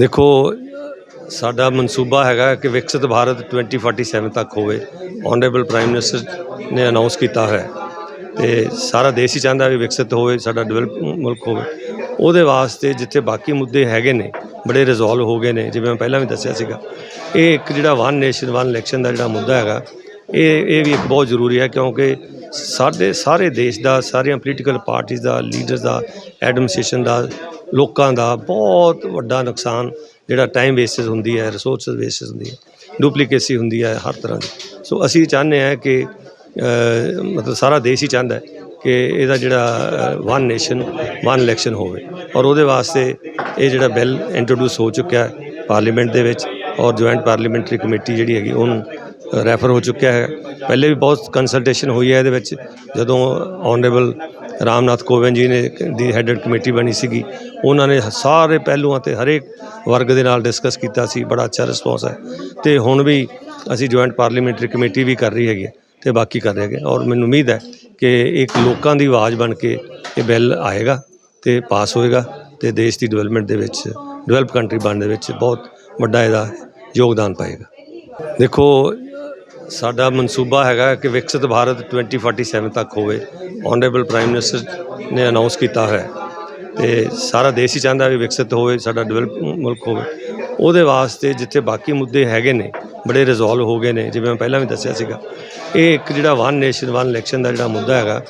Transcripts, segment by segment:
ਦੇਖੋ, ਸਾਡਾ ਮਨਸੂਬਾ ਹੈਗਾ ਕਿ ਵਿਕਸਿਤ ਭਾਰਤ 2047 ਤੱਕ ਹੋਵੇ। ਆਨਰੇਬਲ ਪ੍ਰਾਈਮ ਮਿਨਿਸਟਰ ਨੇ ਅਨਾਉਂਸ ਕੀਤਾ ਹੈ ਤੇ ਸਾਰਾ ਦੇਸ਼ ਹੀ ਚਾਹੁੰਦਾ ਵੀ ਵਿਕਸਿਤ ਹੋਵੇ, ਸਾਡਾ ਡਿਵੈਲਪ ਮੁਲਕ ਹੋਵੇ। ਉਹਦੇ ਵਾਸਤੇ ਜਿੱਥੇ ਬਾਕੀ ਮੁੱਦੇ ਹੈਗੇ ਨੇ, ਬੜੇ ਰਿਜ਼ੋਲਵ ਹੋ ਗਏ ਨੇ, ਜਿਵੇਂ ਮੈਂ ਪਹਿਲਾਂ ਵੀ ਦੱਸਿਆ ਸੀਗਾ। ਇਹ ਇੱਕ ਜਿਹੜਾ ਵਨ ਨੇਸ਼ਨ ਵਨ ਇਲੈਕਸ਼ਨ ਦਾ ਜਿਹੜਾ ਮੁੱਦਾ ਹੈਗਾ, ਇਹ ਇਹ ਵੀ ਇੱਕ ਬਹੁਤ ਜ਼ਰੂਰੀ ਹੈ ਕਿਉਂਕਿ ਸਾਡੇ, ਸਾਰੇ ਦੇਸ਼ ਦਾ, ਸਾਰੀਆਂ ਪੋਲੀਟੀਕਲ ਪਾਰਟੀਆਂ ਦਾ ਲੀਡਰਸ ਦਾ ਐਡਮਿਨਿਸਟ੍ਰੇਸ਼ਨ ਦਾ ਲੋਕਾਂ ਦਾ ਬਹੁਤ ਵੱਡਾ ਨੁਕਸਾਨ ਜਿਹੜਾ ਟਾਈਮ ਵੇਸਟਸ ਹੁੰਦੀ ਹੈ ਰਿਸੋਰਸਸ ਵੇਸਟਸ ਹੁੰਦੀ ਹੈ ਡੁਪਲੀਕੇਸੀ ਹੁੰਦੀ ਹੈ ਹਰ ਤਰ੍ਹਾਂ ਦੀ। ਸੋ ਅਸੀਂ ਚਾਹੁੰਦੇ ਹਾਂ ਕਿ ਮਤਲਬ ਸਾਰਾ ਦੇਸ਼ ਹੀ ਚਾਹੁੰਦਾ ਹੈ ਕਿ ਇਹਦਾ ਜਿਹੜਾ ਵਨ ਨੇਸ਼ਨ ਵਨ ਇਲੈਕਸ਼ਨ ਹੋਵੇ। ਔਰ ਉਹਦੇ ਵਾਸਤੇ ਇਹ ਜਿਹੜਾ ਬਿੱਲ ਇੰਟਰੋਡਿਊਸ ਹੋ ਚੁੱਕਿਆ ਹੈ ਪਾਰਲੀਮੈਂਟ ਦੇ ਵਿੱਚ ਔਰ ਜੁਆਇੰਟ ਪਾਰਲੀਮੈਂਟਰੀ ਕਮੇਟੀ ਜਿਹੜੀ ਹੈਗੀ ਉਹਨੂੰ ਰੈਫਰ ਹੋ ਚੁੱਕਿਆ ਹੈ। ਪਹਿਲੇ ਵੀ ਬਹੁਤ ਕੰਸਲਟੇਸ਼ਨ ਹੋਈ ਹੈ ਇਹਦੇ ਵਿੱਚ, ਜਦੋਂ ਆਨਰੇਬਲ ਰਾਮਨਾਥ ਕੋਵਿੰਦ ਜੀ ਨੇ ਦੀ ਹੈਡਡ ਕਮੇਟੀ ਬਣੀ ਸੀਗੀ। ਉਹਨਾਂ ਨੇ ਸਾਰੇ ਪਹਿਲੂਆਂ ਤੇ ਹਰੇਕ ਵਰਗ ਦੇ ਨਾਲ ਡਿਸਕਸ ਕੀਤਾ ਸੀ। ਬੜਾ ਅੱਛਾ ਰਿਸਪੌਂਸ ਹੈ। ਤੇ ਹੁਣ ਵੀ ਅਸੀਂ ਜੁਆਇੰਟ ਪਾਰਲੀਮੈਂਟਰੀ ਕਮੇਟੀ ਵੀ ਕਰ ਰਹੀ ਹੈਗੀ ਹੈ ਤੇ ਬਾਕੀ ਕਰ ਰਹੇ ਹੈਗੇ। ਔਰ ਮੈਨੂੰ ਉਮੀਦ ਹੈ ਕਿ ਇੱਕ ਲੋਕਾਂ ਦੀ ਆਵਾਜ਼ ਬਣ ਕੇ ਇਹ ਬਿੱਲ ਆਏਗਾ ਤੇ ਪਾਸ ਹੋਏਗਾ ਤੇ ਦੇਸ਼ ਦੀ ਡਿਵੈਲਪਮੈਂਟ ਦੇ ਵਿੱਚ ਡਿਵੈਲਪ ਕੰਟਰੀ ਬਣਨ ਦੇ ਵਿੱਚ ਬਹੁਤ ਵੱਡਾ ਇਹਦਾ ਯੋਗਦਾਨ ਪਾਏਗਾ। ਦੇਖੋ ਸਾਡਾ ਮਨਸੂਬਾ ਹੈਗਾ ਕਿ ਵਿਕਸਿਤ ਭਾਰਤ 2047 ਤੱਕ ਹੋਵੇ। ਆਨਰੇਬਲ ਪ੍ਰਾਈਮ ਮਿਨਿਸਟਰ ਨੇ ਅਨਾਉਂਸ ਕੀਤਾ ਹੈ ਤੇ ਸਾਰਾ ਦੇਸ਼ ਹੀ ਚਾਹੁੰਦਾ ਵੀ ਵਿਕਸਿਤ ਹੋਵੇ, ਸਾਡਾ ਡਿਵੈਲਪ ਮੁਲਕ ਹੋਵੇ। ਉਹਦੇ ਵਾਸਤੇ ਜਿੱਥੇ ਬਾਕੀ ਮੁੱਦੇ ਹੈਗੇ ਨੇ, ਬੜੇ ਰਿਜ਼ੋਲਵ ਹੋ ਗਏ ਨੇ, ਜਿਵੇਂ ਮੈਂ ਪਹਿਲਾਂ ਵੀ ਦੱਸਿਆ ਸੀਗਾ। ਇਹ ਇੱਕ ਜਿਹੜਾ ਵਨ ਨੇਸ਼ਨ ਵਨ ਇਲੈਕਸ਼ਨ ਦਾ ਜਿਹੜਾ ਮੁੱਦਾ ਹੈਗਾ,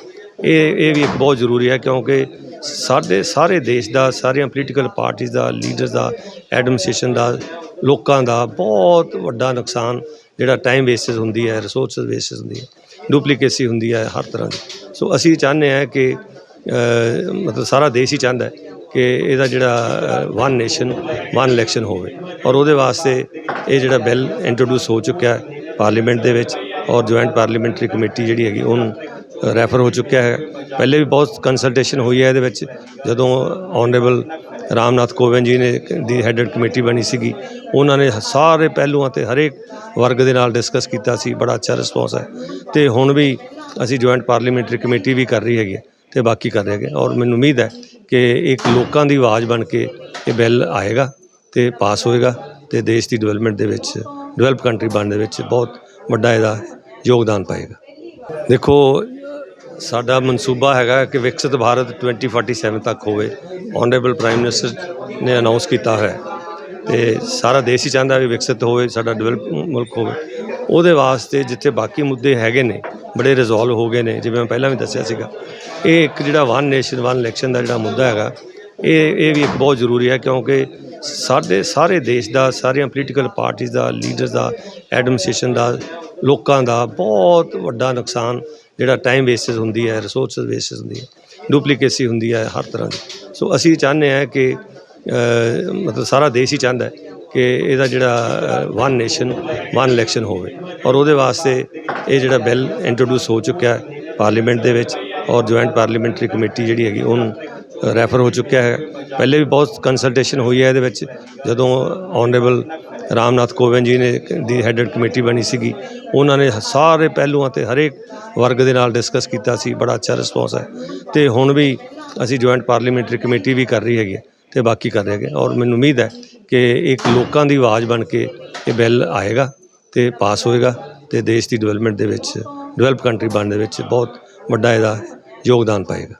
ਇਹ ਇਹ ਵੀ ਇੱਕ ਬਹੁਤ ਜ਼ਰੂਰੀ ਹੈ ਕਿਉਂਕਿ ਸਾਡੇ, ਸਾਰੇ ਦੇਸ਼ ਦਾ, ਸਾਰੀਆਂ ਪੋਲੀਟੀਕਲ ਪਾਰਟੀਆਂ ਦਾ ਲੀਡਰਸ ਦਾ ਐਡਮਿਨਿਸਟ੍ਰੇਸ਼ਨ ਦਾ, ਲੋਕਾਂ ਦਾ ਬਹੁਤ ਵੱਡਾ ਨੁਕਸਾਨ ਜਿਹੜਾ ਟਾਈਮ ਵੇਸਟਸ ਹੁੰਦੀ ਹੈ ਰਿਸੋਰਸਸ ਵੇਸਟਸ ਹੁੰਦੀ ਹੈ ਡੁਪਲੀਕੇਸੀ ਹੁੰਦੀ ਹੈ ਹਰ ਤਰ੍ਹਾਂ ਦੀ। ਸੋ ਅਸੀਂ ਚਾਹੁੰਦੇ ਹਾਂ ਕਿ ਮਤਲਬ ਸਾਰਾ ਦੇਸ਼ ਹੀ ਚਾਹੁੰਦਾ ਹੈ ਕਿ ਇਹਦਾ ਜਿਹੜਾ ਵਨ ਨੇਸ਼ਨ ਵਨ ਇਲੈਕਸ਼ਨ ਹੋਵੇ। ਔਰ ਉਹਦੇ ਵਾਸਤੇ ਇਹ ਜਿਹੜਾ ਬਿੱਲ ਇੰਟਰੋਡਿਊਸ ਹੋ ਚੁੱਕਿਆ ਹੈ ਪਾਰਲੀਮੈਂਟ ਦੇ ਵਿੱਚ ਔਰ ਜੁਆਇੰਟ ਪਾਰਲੀਮੈਂਟਰੀ ਕਮੇਟੀ ਜਿਹੜੀ ਹੈਗੀ, ਉਹਨੂੰ ਰੈਫਰ ਹੋ ਚੁੱਕਿਆ ਹੈ। ਪਹਿਲੇ ਵੀ ਬਹੁਤ ਕੰਸਲਟੇਸ਼ਨ ਹੋਈ ਹੈ ਇਹਦੇ ਵਿੱਚ, ਜਦੋਂ ਆਨਰੇਬਲ ਰਾਮਨਾਥ ਕੋਵਿੰਦ ਜੀ ਨੇ ਦੀ ਹੈਡਡ ਕਮੇਟੀ ਬਣੀ ਸੀਗੀ। ਉਹਨਾਂ ਨੇ ਸਾਰੇ ਪਹਿਲੂਆਂ ਤੇ ਹਰੇਕ ਵਰਗ ਦੇ ਨਾਲ ਡਿਸਕਸ ਕੀਤਾ ਸੀ। ਬੜਾ ਅੱਛਾ ਰਿਸਪੌਂਸ ਹੈ। ਤੇ ਹੁਣ ਵੀ ਅਸੀਂ ਜੁਆਇੰਟ ਪਾਰਲੀਮੈਂਟਰੀ ਕਮੇਟੀ ਵੀ ਕਰ ਰਹੀ ਹੈਗੀ ਹੈ ਤੇ ਬਾਕੀ ਕਰ ਰਹੇ ਹੈਗੇ। ਔਰ ਮੈਨੂੰ ਉਮੀਦ ਹੈ ਕਿ ਇੱਕ ਲੋਕਾਂ ਦੀ ਆਵਾਜ਼ ਬਣ ਕੇ ਇਹ ਬਿੱਲ ਆਏਗਾ ਤੇ ਪਾਸ ਹੋਏਗਾ ਤੇ ਦੇਸ਼ ਦੀ ਡਿਵੈਲਪਮੈਂਟ ਦੇ ਵਿੱਚ ਡਿਵੈਲਪ ਕੰਟਰੀ ਬਣਨ ਦੇ ਵਿੱਚ ਬਹੁਤ ਵੱਡਾ ਇਹਦਾ ਯੋਗਦਾਨ ਪਾਏਗਾ। ਦੇਖੋ ਸਾਡਾ ਮਨਸੂਬਾ ਹੈਗਾ ਕਿ ਵਿਕਸਿਤ ਭਾਰਤ 2047 ਤੱਕ ਹੋਵੇ। ਆਨਰੇਬਲ ਪ੍ਰਾਈਮ ਮਿਨਿਸਟਰ ਨੇ ਅਨਾਉਂਸ ਕੀਤਾ ਹੈ ਤੇ ਸਾਰਾ ਦੇਸ਼ ਹੀ ਚਾਹੁੰਦਾ ਵੀ ਵਿਕਸਿਤ ਹੋਵੇ, ਸਾਡਾ ਡਿਵੈਲਪ ਮੁਲਕ ਹੋਵੇ। ਉਹਦੇ ਵਾਸਤੇ ਜਿੱਥੇ ਬਾਕੀ ਮੁੱਦੇ ਹੈਗੇ ਨੇ, ਬੜੇ ਰਿਜ਼ੋਲਵ ਹੋ ਗਏ ਨੇ, ਜਿਵੇਂ ਮੈਂ ਪਹਿਲਾਂ ਵੀ ਦੱਸਿਆ ਸੀਗਾ। ਇਹ ਇੱਕ ਜਿਹੜਾ ਵਨ ਨੇਸ਼ਨ ਵਨ ਇਲੈਕਸ਼ਨ ਦਾ ਜਿਹੜਾ ਮੁੱਦਾ ਹੈਗਾ, ਇਹ ਇਹ ਵੀ ਇੱਕ ਬਹੁਤ ਜ਼ਰੂਰੀ ਹੈ ਕਿਉਂਕਿ ਸਾਡੇ, ਸਾਰੇ ਦੇਸ਼ ਦਾ, ਸਾਰੀਆਂ ਪੋਲੀਟੀਕਲ ਪਾਰਟੀਆਂ ਦਾ ਲੀਡਰਸ ਦਾ ਐਡਮਿਨਿਸਟ੍ਰੇਸ਼ਨ ਦਾ, ਲੋਕਾਂ ਦਾ ਬਹੁਤ ਵੱਡਾ ਨੁਕਸਾਨ ਜਿਹੜਾ ਟਾਈਮ ਵੇਸਟਸ ਹੁੰਦੀ ਹੈ ਰਿਸੋਰਸਸ ਵੇਸਟਸ ਹੁੰਦੀ ਹੈ ਡੁਪਲੀਕੇਸੀ ਹੁੰਦੀ ਹੈ ਹਰ ਤਰ੍ਹਾਂ ਦੀ। ਸੋ ਅਸੀਂ ਚਾਹੁੰਦੇ ਹਾਂ ਕਿ ਮਤਲਬ ਸਾਰਾ ਦੇਸ਼ ਹੀ ਚਾਹੁੰਦਾ ਹੈ ਕਿ ਇਹਦਾ ਜਿਹੜਾ ਵਨ ਨੇਸ਼ਨ ਵਨ ਇਲੈਕਸ਼ਨ ਹੋਵੇ। ਔਰ ਉਹਦੇ ਵਾਸਤੇ ਇਹ ਜਿਹੜਾ ਬਿੱਲ ਇੰਟਰੋਡਿਊਸ ਹੋ ਚੁੱਕਿਆ ਹੈ ਪਾਰਲੀਮੈਂਟ ਦੇ ਵਿੱਚ ਔਰ ਜੁਆਇੰਟ ਪਾਰਲੀਮੈਂਟਰੀ ਕਮੇਟੀ ਜਿਹੜੀ ਹੈਗੀ, ਉਹਨੂੰ ਰੈਫਰ ਹੋ ਚੁੱਕਿਆ ਹੈ। ਪਹਿਲੇ ਵੀ ਬਹੁਤ ਕੰਸਲਟੇਸ਼ਨ ਹੋਈ ਹੈ ਇਹਦੇ ਵਿੱਚ, ਜਦੋਂ ਆਨਰੇਬਲ ਰਾਮਨਾਥ ਕੋਵਿੰਦ ਜੀ ਨੇ ਦੀ ਹੈਡਡ ਕਮੇਟੀ ਬਣੀ ਸੀਗੀ। ਉਹਨਾਂ ਨੇ ਸਾਰੇ ਪਹਿਲੂਆਂ ਤੇ ਹਰੇਕ ਵਰਗ ਦੇ ਨਾਲ ਡਿਸਕਸ ਕੀਤਾ ਸੀ। ਬੜਾ ਅੱਛਾ ਰਿਸਪੌਂਸ ਹੈ। ਤੇ ਹੁਣ ਵੀ ਅਸੀਂ ਜੁਆਇੰਟ ਪਾਰਲੀਮੈਂਟਰੀ ਕਮੇਟੀ ਵੀ ਕਰ ਰਹੀ ਹੈਗੀ ਹੈ ਤੇ ਬਾਕੀ ਕਰ ਰਹੇ ਹੈਗੇ। ਔਰ ਮੈਨੂੰ ਉਮੀਦ ਹੈ ਕਿ ਇੱਕ ਲੋਕਾਂ ਦੀ ਆਵਾਜ਼ ਬਣ ਕੇ ਇਹ ਬਿੱਲ ਆਏਗਾ ਤੇ ਪਾਸ ਹੋਏਗਾ ਤੇ ਦੇਸ਼ ਦੀ ਡਿਵੈਲਪਮੈਂਟ ਦੇ ਵਿੱਚ ਡਿਵੈਲਪ ਕੰਟਰੀ ਬਣਨ ਦੇ ਵਿੱਚ ਬਹੁਤ ਵੱਡਾ ਇਹਦਾ ਯੋਗਦਾਨ ਪਾਏਗਾ।